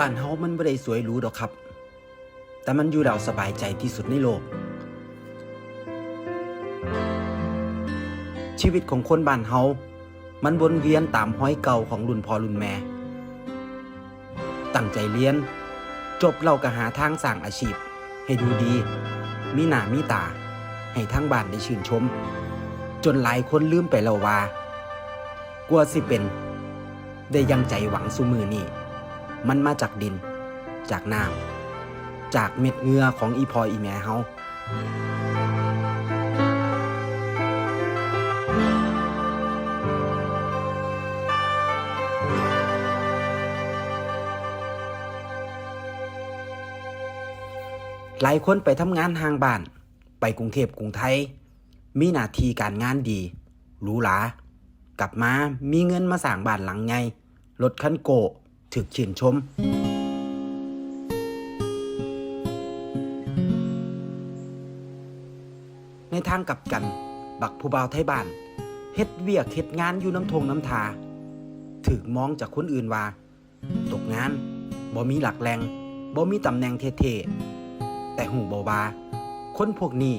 บ้านเฮามันบ่ได้สวยหรูดอกครับ แต่มันอยู่แล้วสบายใจที่สุดในโลก ชีวิตของคนบ้านเฮามันวนเวียนตามห้อยเก่าของรุ่นพ่อรุ่นแม่ ตั้งใจเรียน จบเราก็หาทางสร้างอาชีพ ให้ดูดี มีหน้ามีตา ให้ทั้งบ้านได้ชื่นชม จนหลายคนลืมไปแล้วว่า กลัวสิเป็น ได้ยังใจหวังสุมือนี่ มันมาจากดิน จากน้ำจากเม็ดเหงือของอีพออีแม่เฮาหลายคนไปทำงานห่างบ้าน ไปกรุงเทพกรุงไทย มีหน้าที่การงานดีหรูหรากลับมามีเงินมาสร้างบ้านหลังไงรถคันโกะ ถึกชื่นชม ในทางกลับกัน บักผู้บ่าวไทยบ้านเฮ็ดเวียกเฮ็ดงานอยู่น้ำทงน้ำทาถึกมองจากคนอื่นว่า ตกงานบ่มีหลักแรงบ่มีตำแหน่งเท่ๆแต่หูบอบาคนพวกนี้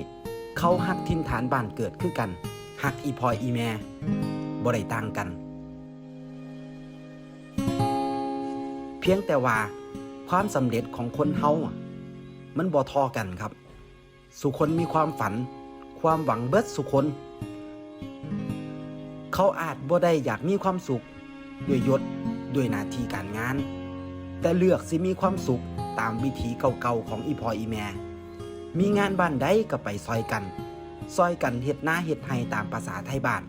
เขาหักทินฐานบ้านเกิดคือกันหักอีพอยอีแม่บ่ได้ต่างกัน เพียงแต่ว่าความสำเร็จของคนเฮามันบ่ทอกันครับ สุคนมีความฝัน ความหวังเบิดสุคน เขาอาจบ่ได้อยากมีความสุขด้วยยศด้วยหน้าที่การงาน แต่เลือกสิมีความสุขตามวิถีเก่าๆของอีพออีแม่ มีงานบ้านใดก็ไปซอยกัน ซอยกันเฮ็ดหน้าเฮ็ดไห้ตามภาษาไทยบ้าน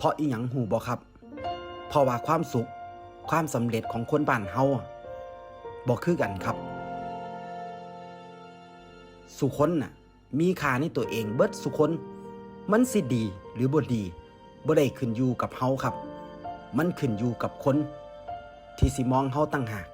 เพราะอีหยังหูบ่ครับ เพราะว่าความสุข ความสำเร็จของคนบ้านเฮาอะบ่คือกันครับ สุคนน่ะ มีค่าในตัวเองเบิดสุคนมันสิดีหรือบ่ดีบ่ได้ขึ้นอยู่กับเฮาครับ มันขึ้นอยู่กับคน ที่สิมองเฮาตั้งหาก